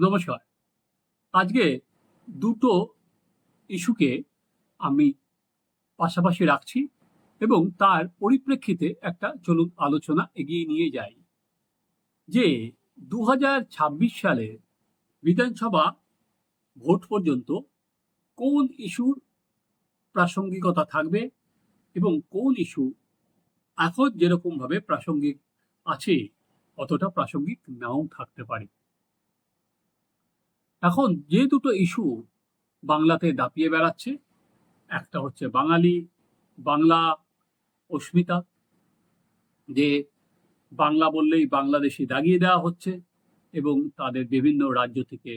নমস্কার। আজকে দুটো ইস্যুকে আমি পাশাপাশি রাখছি এবং তার পরিপ্রেক্ষিতে একটা চলুন আলোচনা এগিয়ে নিয়ে যাই। যে দু হাজার ছাব্বিশ সালে বিধানসভা ভোট পর্যন্ত কোন ইস্যুর প্রাসঙ্গিকতা থাকবে এবং কোন ইস্যু এখন যেরকমভাবে প্রাসঙ্গিক আছে, অতটা প্রাসঙ্গিক নাও থাকতে পারে। এখন যে দুটো ইস্যু বাংলাতে দাপিয়ে বেড়াচ্ছে, একটা হচ্ছে বাঙালি, বাংলা অস্মিতা, যে বাংলা বললেই বাংলাদেশি দাগিয়ে দেওয়া হচ্ছে এবং তাদের বিভিন্ন রাজ্য থেকে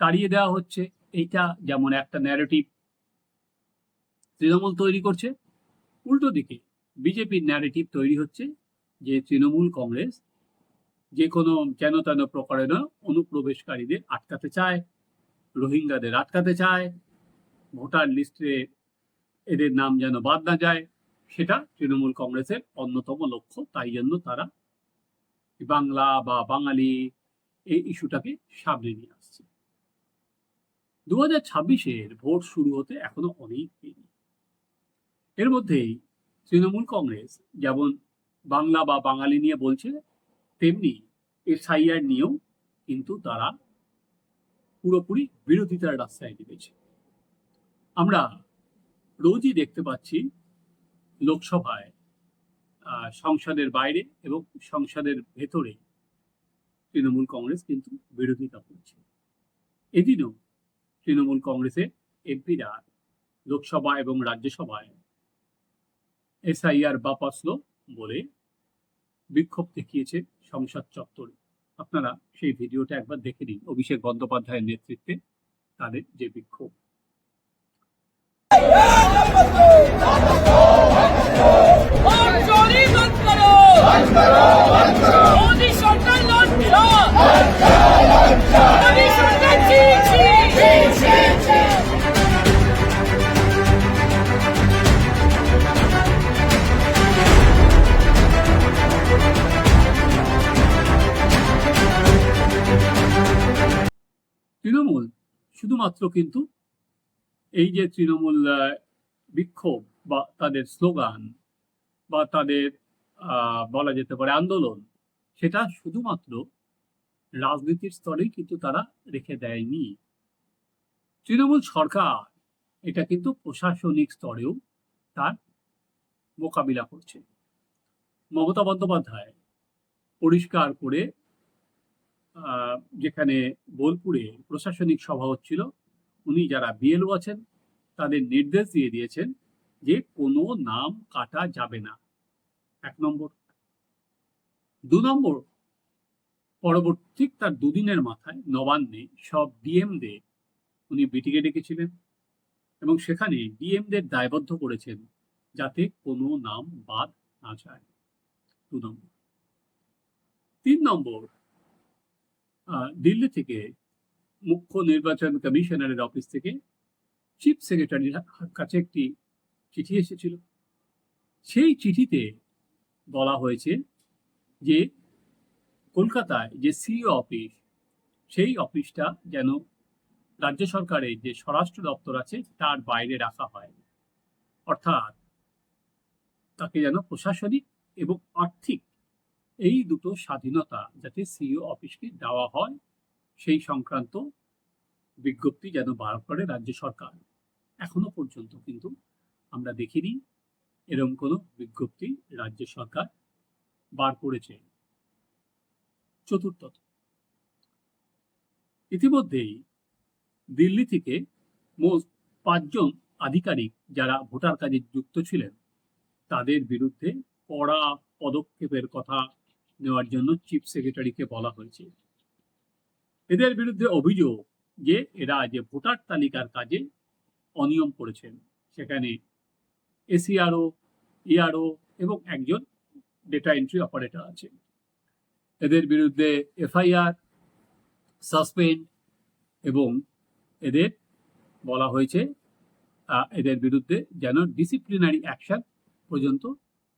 তাড়িয়ে দেওয়া হচ্ছে। এইটা যেমন একটা ন্যারেটিভ তৃণমূল তৈরি করছে, উল্টো দিকে বিজেপির ন্যারেটিভ তৈরি হচ্ছে যে তৃণমূল কংগ্রেস যে কোনো যেন তেন প্রকারেণ অনুপ্রবেশকারীদের আটকাতে চায়, রোহিঙ্গাদের আটকাতে চায়, ভোটার লিস্টে এদের নাম যেন বাদ না যায়, সেটা তৃণমূল কংগ্রেসের অন্যতম লক্ষ্য। তাই জন্য তারা বাংলা বা বাঙালি এই ইস্যুটাকে সামনে নিয়ে আসছে। দু হাজার ছাব্বিশের ভোট শুরু হতে এখনও অনেক দেরি। এর মধ্যেই তৃণমূল কংগ্রেস যেমন বাংলা বা বাঙালি নিয়ে বলছে, তেমনি এসআইআর নিয়েও কিন্তু তারা পুরোপুরি বিরোধিতার রাস্তায় নেমেছে। আমরা রোজই দেখতে পাচ্ছি লোকসভায় সংসদের বাইরে এবং সংসদের ভেতরে তৃণমূল কংগ্রেস কিন্তু বিরোধিতা করছে। এদিনও তৃণমূল কংগ্রেসের এমপিরা লোকসভা এবং রাজ্যসভায় এসআইআর বাপাসলো বলে বিক্ষোভ দেখিয়েছে সংসদ চত্বরে। আপনারা সেই ভিডিওটা একবার দেখে নিন অভিষেক বন্দ্যোপাধ্যায়ের নেতৃত্বে তাদের যে বিক্ষোভ। और তৃণমূল, শুধুমাত্র কিন্তু এই যে তৃণমূল বিক্ষোভ বা তাদের স্লোগান বা তাদের বলা যেতে পারে আন্দোলন, সেটা শুধুমাত্র রাজনীতির স্তরেই কিন্তু তারা রেখে দেয়নি। তৃণমূল সরকার এটা কিন্তু প্রশাসনিক স্তরেও তার মোকাবিলা করছে। মমতা বন্দ্যোপাধ্যায় পরিষ্কার করে যেখানে বোলপুরে প্রশাসনিক সভা হচ্ছিল, উনি যারা বিএলও আছেন, তাদের নির্দেশ দিয়ে দিয়েছেন যে কোনো নাম কাটা যাবে না। এক নম্বর। দু নম্বর, পরবর্তী তার দুদিনের মাথায় নবান্নে সব ডিএমদের উনি বিটিকে ডেকেছিলেন এবং সেখানে ডিএমদের দায়বদ্ধ করেছেন যাতে কোনো নাম বাদ না যায়। দু নম্বর। তিন নম্বর দিল্লি থেকে মুখ্য নির্বাচন কমিশনারের অফিস থেকে চিফ সেক্রেটারির কাছে একটি চিঠি এসেছিল। সেই চিঠিতে বলা হয়েছে যে কলকাতায় যে সিইও অফিস, সেই অফিসটা যেন রাজ্য সরকারের যে স্বরাষ্ট্র দপ্তর আছে তার বাইরে রাখা হয়। অর্থাৎ তাকে যেন প্রশাসনিক এবং আর্থিক এই দুটো স্বাধীনতা যাতে সিইও অফিসকে দেওয়া হয়, সেই সংক্রান্ত বিজ্ঞপ্তি যেন বার করে রাজ্য সরকার। এখনও পর্যন্ত কিন্তু আমরা দেখিনি এরকম কোনো বিজ্ঞপ্তি রাজ্য সরকার বার করেছে। চতুর্থত, ইতিমধ্যেই দিল্লি থেকে মোট পাঁচজন আধিকারিক যারা ভোটার কাজে যুক্ত ছিলেন, তাদের বিরুদ্ধে কড়া পদক্ষেপের কথা নেওয়ার জন্য চিফ সেক্রেটারিকে বলা হয়েছে। এদের বিরুদ্ধে অভিযোগ যে এরা যে ভোটার তালিকার কাজে অনিয়ম করেছেন। সেখানে এসিআরও, ইআরও এবং একজন ডেটা এন্ট্রি অপারেটর আছে এদের বিরুদ্ধে এফআইআর, সাসপেন্ড এবং এদের বলা হয়েছে এদের বিরুদ্ধে যেন ডিসিপ্লিনারি অ্যাকশন পর্যন্ত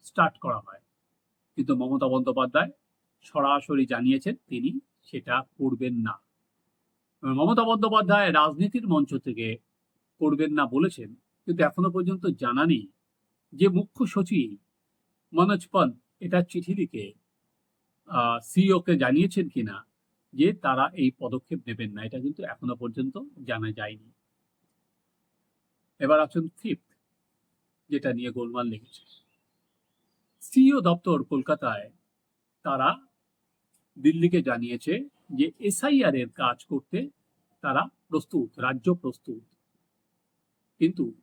স্টার্ট করা হয়। কিন্তু মমতা বন্দ্যোপাধ্যায় সরাসরি জানিয়েছেন তিনি সেটা করবেন না। মমতা বন্দ্যোপাধ্যায় রাজনীতির মঞ্চ থেকে করবেন না বলেছেন, কিন্তু এখনও পর্যন্ত জানা নেই যে মুখ্য সচিব মনোজ পন্ত এটা চিঠি লিখে সিইওকে জানিয়েছেন কিনা যে তারা এই পদক্ষেপ নেবেন না, এটা কিন্তু এখনও পর্যন্ত জানা যায়নি। এবার আছেন ফিফথ যেটা নিয়ে গোলমাল লেগেছে সিইও দপ্তর কলকাতায়, তারা দিল্লিকে জানিয়েছে যে এসআইআর এর কাজ করতে তারা প্রস্তুত, রাজ্য প্রস্তুত। কিন্তু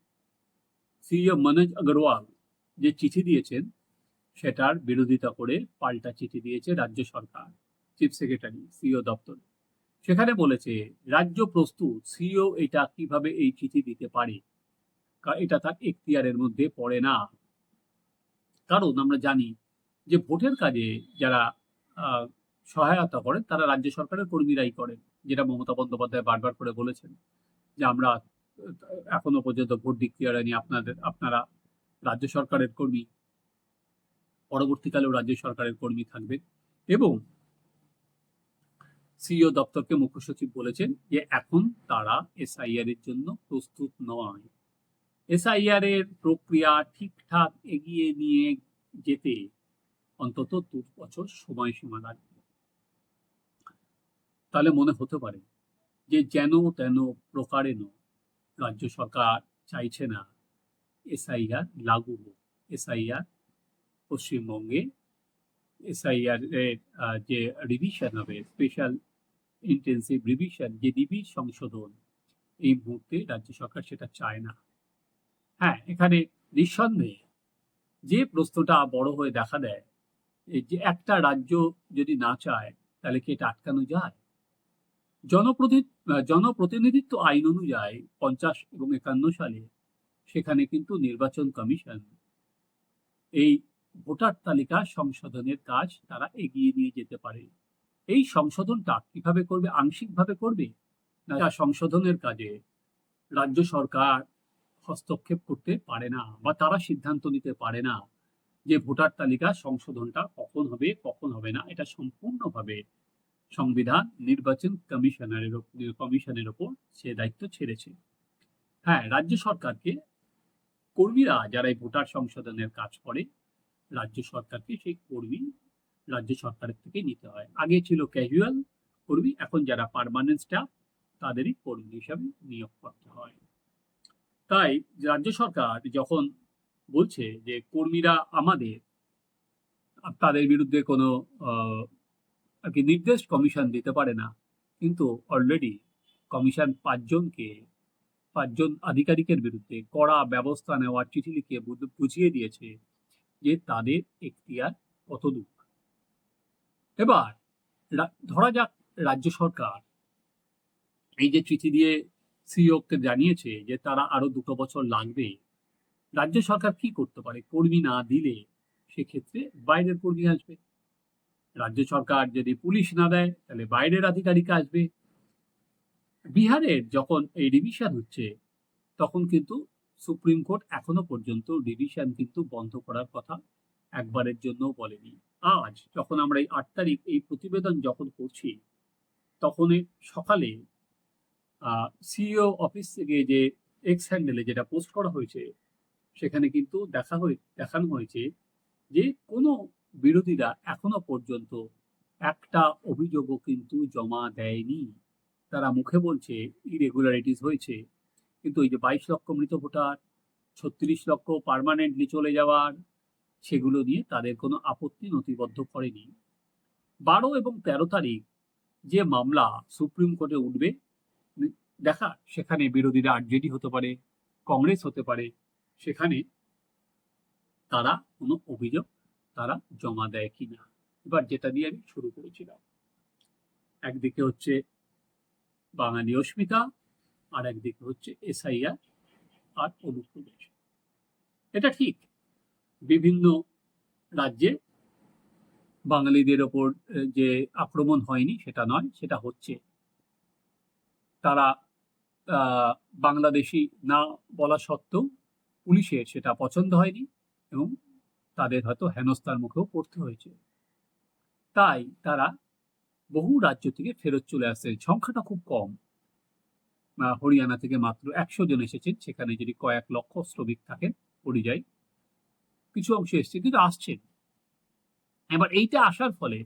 সিও মনোজ আগরওয়াল যে চিঠি দিয়েছেন, সেটার বিরোধিতা করে পাল্টা চিঠি দিয়েছে রাজ্য সরকার, চিফ সেক্রেটারি, সিইও দপ্তর। সেখানে বলেছে, রাজ্য প্রস্তুত, সিইও এটা কীভাবে এই চিঠি দিতে পারে? এটা তার এখতিয়ারের মধ্যে পড়ে না। কারণ আমরা জানি যে ভোটের কাজে যারা সহায়তা করেন তারা রাজ্য সরকারের কর্মীরাই করেন, যেটা মমতা বন্দ্যোপাধ্যায় বারবার করে বলেছেন যে আমরা, এখনও পর্যন্ত ভোট ডিক্লিয়ার হয়নি আপনাদের, আপনারা রাজ্য সরকারের কর্মী, পরবর্তীকালেও রাজ্য সরকারের কর্মী থাকবে এবং সিইও দপ্তরকে মুখ্য সচিব বলেছেন যে এখন তারা এসআইআর এর জন্য প্রস্তুত নয়। এসআইআর এর প্রক্রিয়া ঠিকঠাক এগিয়ে নিয়ে যেতে অন্তত দু বছর সময়সীমা লাগবে। তাহলে মনে হতে পারে যে যেন তেন প্রকারেণ রাজ্য সরকার চাইছে না এসআইআর লাগু হোক। এসআইআর পশ্চিমবঙ্গে এসআইআর এর যে রিভিশন হবে স্পেশাল ইন্টেন্সিভ রিভিশন যে নিবিড় সংশোধন, এই মুহূর্তে রাজ্য সরকার সেটা চায় না। হ্যাঁ এখানে নিঃসন্দেহে যে প্রশ্নটা বড় হয়ে দেখা দেয় যে একটা রাজ্য যদি না চায়, তাহলে কি এটা আটকানো যায়? জনপ্রতি, জনপ্রতিনিধিত্ব আইন অনুযায়ী পঞ্চাশ এবং একান্ন সালে সেখানে কিন্তু নির্বাচন কমিশন এই ভোটার তালিকা সংশোধনের কাজ তারা এগিয়ে নিয়ে যেতে পারে। এই সংশোধনটা কীভাবে করবে, আংশিকভাবে করবে? না সংশোধনের কাজে রাজ্য সরকার হস্তক্ষেপ করতে পারে না বা তারা সিদ্ধান্ত নিতে পারে না যে ভোটার তালিকা সংশোধনটা কখন হবে কখন হবে না, এটা সম্পূর্ণভাবে সংবিধান নির্বাচন কমিশনারের কমিশনের ওপর সে দায়িত্ব ছেড়েছে। হ্যাঁ রাজ্য সরকারকে, কর্মীরা যারা এই ভোটার সংশোধনের কাজ করে, রাজ্য সরকারকে সেই কর্মী রাজ্য সরকারের থেকে নিতে হয়। আগে ছিল ক্যাজুয়াল কর্মী, এখন যারা পার্মানেন্ট স্টাফ তাদেরই কর্মী হিসাবে নিয়োগ করতে হয়। তাই রাজ্য সরকার যখন বলছে যে কর্মীরা আমাদের, তাদের বিরুদ্ধে কোনো আর কি নির্দেশ কমিশন দিতে পারে না, কিন্তু অলরেডি কমিশন পাঁচজনকে, পাঁচজন আধিকারিকের বিরুদ্ধে কড়া ব্যবস্থা নেওয়ার চিঠি লিখে বুঝিয়ে দিয়েছে যে তাদের এখতিয়ার কতদূর। এবার রা- ধরা যাক রাজ্য সরকার এই যে চিঠি দিয়ে সিইওকে জানিয়েছে যে তারা আরও দুটো বছর লাগবে রাজ্য সরকার কি করতে পারে? কর্মী না দিলে সেক্ষেত্রে বাইরের কর্মী আসবে। রাজ্য সরকার যদি পুলিশ না দেয়, তাহলে বাইরের আধিকারিক আসবে। বিহারের যখন এই রিভিশন হচ্ছে, তখন কিন্তু সুপ্রিম কোর্ট এখনও পর্যন্ত রিভিশন কিন্তু বন্ধ করার কথা একবারের জন্য বলেনি। আজ যখন আমরা এই আট তারিখ এই প্রতিবেদন যখন করছি তখন সকালে সিইও অফিস থেকে যে এক্স হ্যান্ডেলে যেটা পোস্ট করা হয়েছে, সেখানে কিন্তু দেখা হয়ে, দেখানো হয়েছে যে কোনো বিরোধীরা এখনও পর্যন্ত একটা অভিযোগও কিন্তু জমা দেয়নি। তারা মুখে বলছে ইরেগুলারিটিস হয়েছে। কিন্তু এই যে বাইশ লক্ষ মৃত ভোটার, ছত্রিশ লক্ষ পার্মানেন্টলি চলে যাওয়ার, সেগুলো নিয়ে তাদের কোনো আপত্তি নথিবদ্ধ করেনি। বারো এবং তেরো তারিখ যে মামলা সুপ্রিম কোর্টে উঠবে দেখা, সেখানে বিরোধীরা আরজেডি হতে পারে, কংগ্রেস হতে পারে, সেখানে তারা কোনো অভিযোগ তারা জমা দেয় কিনা? এবার যেটা দিয়ে আমি শুরু করেছিলাম। একদিকে হচ্ছে বাঙালি অস্মিতা, আর একদিকে হচ্ছে এসআইআর আর অনুপ্রবেশ এটা ঠিক, বিভিন্ন রাজ্যে বাঙালিদের ওপর যে আক্রমণ হয়নি সেটা নয়, সেটা হচ্ছে। তারা বাংলাদেশি না বলা সত্ত্বেও পুলিশের সেটা পছন্দ হয়নি এবং তাদের হয়তো হেনস্থার মুখেও পড়তে হয়েছে। তাই তারা বহু রাজ্য থেকে ফেরত চলে আসছে। সংখ্যাটা খুব কম। হরিয়ানা থেকে মাত্র একশো জন এসেছেন। সেখানে যদি কয়েক লক্ষ শ্রমিক থাকেন পরিযায়ী, কিছু অংশ এসছে কিন্তু আসছেন। এবার এইটা আসার ফলে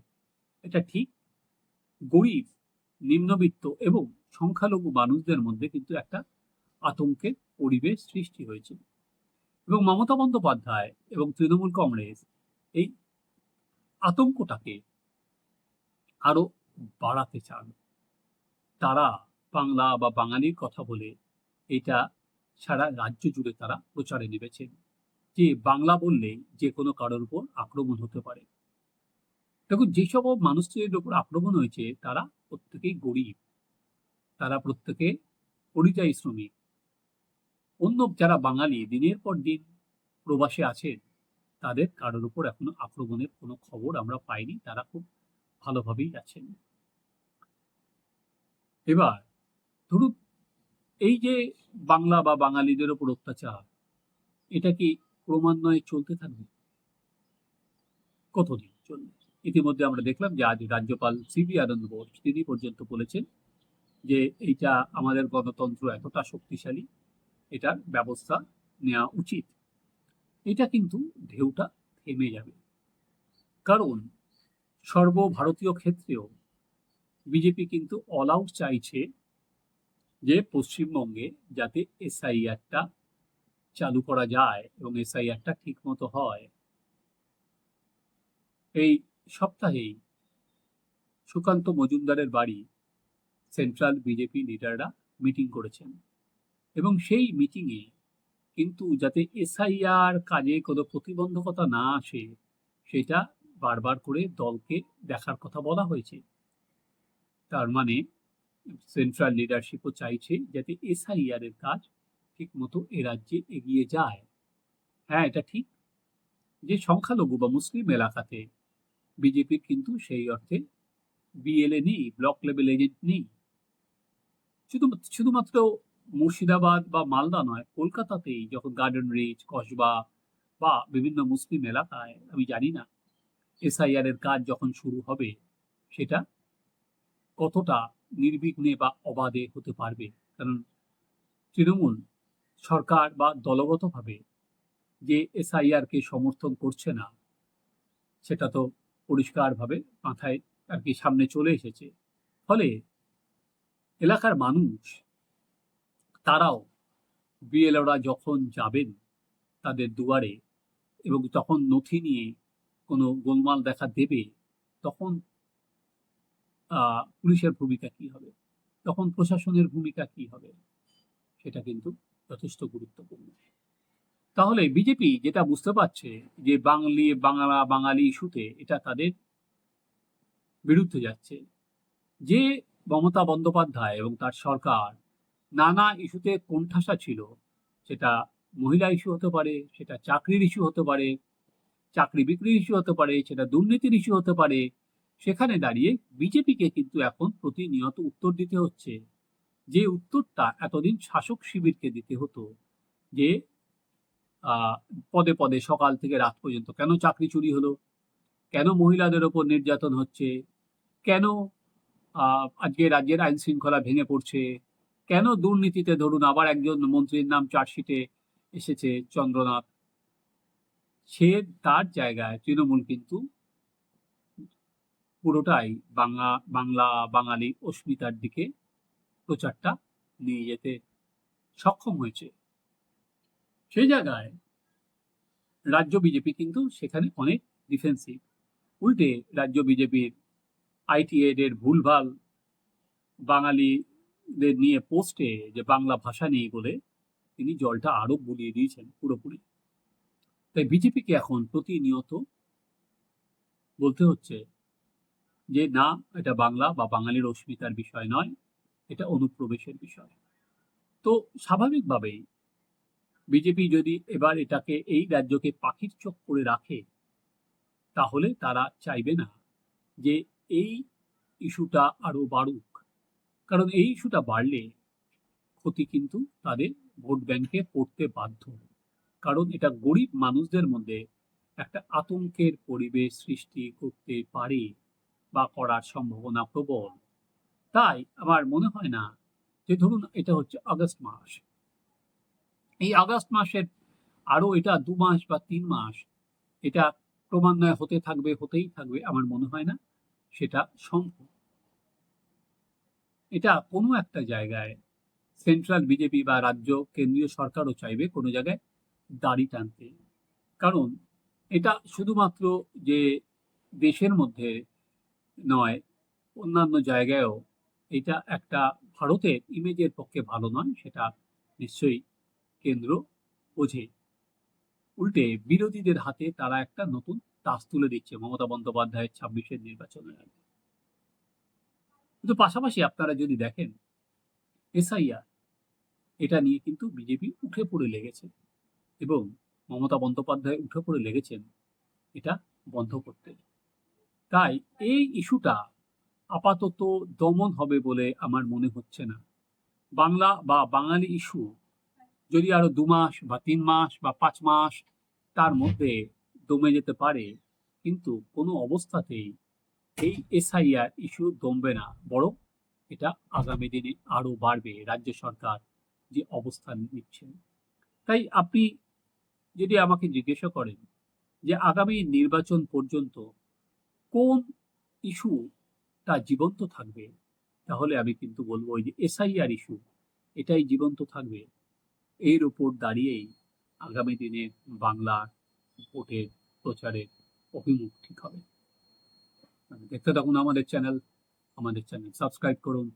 এটা ঠিক গরিব নিম্নবিত্ত এবং সংখ্যালঘু মানুষদের মধ্যে কিন্তু একটা আতঙ্কের পরিবেশ সৃষ্টি হয়েছে। এবং মমতা বন্দ্যোপাধ্যায় এবং তৃণমূল কংগ্রেস এই আতঙ্কটাকে আরও বাড়াতে চান। তারা বাংলা বা বাঙালির কথা বলে এটা সারা রাজ্য জুড়ে তারা প্রচারে নেমেছেন। যে বাংলা বললে যে কোনো কারোর উপর আক্রমণ হতে পারে। দেখুন যেসব মানুষদের উপর আক্রমণ হয়েছে, তারা প্রত্যেকেই গরিব। তারা প্রত্যেকে পরিযায়ী শ্রমিক। অন্য যারা বাঙালি, দিনের পর দিন প্রবাসে আছেন, তাদের কারোর উপর এখনও আক্রমণের কোনো খবর আমরা পাইনি, তারা খুব ভালোভাবেই আছেন। এবার, ধরুন, এই যে বাংলা বা বাঙালিদের ওপর অত্যাচার, এটা কি ক্রমান্বয়ে চলতে থাকবে? কতদিন চলবে? ইতিমধ্যে আমরা দেখলাম যে আজ রাজ্যপাল সিবি আনন্দ বোস তিনি পর্যন্ত বলেছেন যে এইটা আমাদের গণতন্ত্র এতটা শক্তিশালী, এটার ব্যবস্থা নেওয়া উচিত। এটা কিন্তু ঢেউটা থেমে যাবে। কারণ সর্বভারতীয় ক্ষেত্রেও বিজেপি কিন্তু অল আউট চাইছে যে পশ্চিমবঙ্গে যাতে এসআইআরটা চালু করা যায় এবং এসআইআরটা ঠিক মতো হয়। এই সপ্তাহেই সুকান্ত মজুমদারের বাড়ি সেন্ট্রাল বিজেপি লিডাররা মিটিং করেছেন। এবং সেই মিটিংয়ে কিন্তু যাতে এসআইআর কাজে কোনো প্রতিবন্ধকতা না আসে, সেটা বারবার করে দলকে দেখার কথা বলা হয়েছে। তার মানে সেন্ট্রাল লিডারশিপও চাইছে যাতে এসআইআর এর কাজ ঠিক মতো এ রাজ্যে এগিয়ে যায়। হ্যাঁ এটা ঠিক যে সংখ্যালঘু বা মুসলিম এলাকাতে বিজেপির কিন্তু সেই অর্থে বিএলএ নেই ব্লক লেভেল এজেন্ট নেই। শুধু শুধুমাত্র মুর্শিদাবাদ বা মালদা নয়, কলকাতাতেই যখন গার্ডেন রিচ কসবা বা বিভিন্ন মুসলিম এলাকায়, আমি জানি না এসআইআর এর কাজ যখন শুরু হবে, সেটা কতটা নির্বিঘ্নে বা অবাধে হতে পারবে? কারণ তৃণমূল সরকার বা দলগতভাবে যে এসআইআর কে সমর্থন করছে না, সেটা তো পরিষ্কারভাবে মাথায় আর কি সামনে চলে এসেছে। ফলে এলাকার মানুষ, তারাও বিএলওরা যখন যাবেন তাদের দুয়ারে এবং তখন নথি নিয়ে কোনো গোলমাল দেখা দেবে, তখন পুলিশের ভূমিকা কি হবে? তখন প্রশাসনের ভূমিকা কি হবে? সেটা কিন্তু যথেষ্ট গুরুত্বপূর্ণ। তাহলে বিজেপি যেটা বুঝতে পারছে যে বাঙালি বাংলা বাঙালি ইস্যুতে এটা তাদের বিরুদ্ধে যাচ্ছে, যে মমতা বন্দ্যোপাধ্যায় এবং তার সরকার নানা ইস্যুতে কোণঠাসা ছিল, সেটা মহিলা ইস্যু হতে পারে, সেটা চাকরির ইস্যু হতে পারে, চাকরি বিক্রির ইস্যু হতে পারে, সেটা দুর্নীতির ইস্যু হতে পারে, সেখানে দাঁড়িয়ে বিজেপিকে কিন্তু এখন প্রতিনিয়ত উত্তর দিতে হচ্ছে, যে উত্তরটা এতদিন শাসক শিবিরকে দিতে হতো, যে পদে পদে সকাল থেকে রাত পর্যন্ত কেন চাকরি চুরি হলো? কেন মহিলাদের ওপর নির্যাতন হচ্ছে? কেন আজকে রাজ্যের আইন শৃঙ্খলা ভেঙে পড়ছে? কেন দুর্নীতিতে ধরুন আবার একজন মন্ত্রীর নাম চার্জশিটে এসেছে চন্দ্রনাথ? সে তার জায়গায় তৃণমূল কিন্তু পুরোটাই বাংলা বাংলা, বাঙালি অস্মিতার দিকে প্রচারটা নিয়ে যেতে সক্ষম হয়েছে। সেই জায়গায় রাজ্য বিজেপি কিন্তু সেখানে অনেক ডিফেন্সিভ উল্টে রাজ্য বিজেপির আইটি এর ভুলভাল বাঙালিদের নিয়ে পোস্টে যে বাংলা ভাষা নেই বলে তিনি জলটা আরও বুলিয়ে দিয়েছেন পুরোপুরি। তাই বিজেপিকে এখন প্রতিনিয়ত বলতে হচ্ছে যে, না, এটা বাংলা বা বাঙালির অস্মিতার বিষয় নয়, এটা অনুপ্রবেশের বিষয়। তো স্বাভাবিকভাবেই বিজেপি যদি এবার এটাকে এই রাজ্যকে পাখির চোখ করে রাখে, তাহলে তারা চাইবে না যে এই ইস্যুটা আরও বাড়ুক। কারণ এই ইস্যুটা বাড়লে ক্ষতি কিন্তু তাদের ভোট ব্যাংকে পড়তে বাধ্য। কারণ এটা গরিব মানুষদের মধ্যে একটা আতঙ্কের পরিবেশ সৃষ্টি করতে পারে বা করার সম্ভাবনা প্রবল। তাই আমার মনে হয় না যে ধরুন এটা হচ্ছে আগস্ট মাস। এই আগস্ট মাসের আরও এটা দু মাস বা তিন মাস এটা ক্রমান্বয়ে হতে থাকবে, হতেই থাকবে আমার মনে হয় না, সেটা সম্ভব। এটা কোনো একটা জায়গায় সেন্ট্রাল বিজেপি বা রাজ্য কেন্দ্রীয় সরকারও চাইবে কোনো জায়গায় দাড়ি টানতে। কারণ এটা শুধুমাত্র যে দেশের মধ্যে নয়, অন্যান্য জায়গায়ও এটা একটা ভারতের ইমেজের পক্ষে ভালো নয়, সেটা নিশ্চয়ই কেন্দ্র ওঝে। উল্টে বিরোধীদের হাতে তারা একটা নতুন তাস তুলে দিচ্ছে মমতা বন্দ্যোপাধ্যায়ের ছাব্বিশের নির্বাচনের আগে। কিন্তু পাশাপাশি আপনারা যদি দেখেন, এসআইআর এটা নিয়ে কিন্তু বিজেপি উঠে পড়ে লেগেছে এবং মমতা বন্দ্যোপাধ্যায় উঠে পড়ে লেগেছেন এটা বন্ধ করতে। তাই এই ইস্যুটা আপাতত দমন হবে বলে আমার মনে হচ্ছে না। বাংলা বা বাঙালি ইস্যু যদি আরও দু মাস বা তিন মাস বা পাঁচ মাস তার মধ্যে দমে যেতে পারে, কিন্তু কোনো অবস্থাতেই এই এসআইআর ইস্যু দমবে না। বরং এটা আগামী দিনে আরও বাড়বে রাজ্য সরকার যে অবস্থান নিচ্ছেন তাই আপনি যদি আমাকে জিজ্ঞাসা করেন যে আগামী নির্বাচন পর্যন্ত কোন ইস্যু তা জীবন্ত থাকবে, তাহলে আমি কিন্তু বলব ওই যে এসআইআর ইস্যু, এটাই জীবন্ত থাকবে। এর উপর দাঁড়িয়েই আগামী দিনে বাংলার ভোটের প্রচারের অভিমুখ ঠিক হবে। দেখতে থাকুন আমাদের চ্যানেল আমাদের চ্যানেল সাবস্ক্রাইব করুন।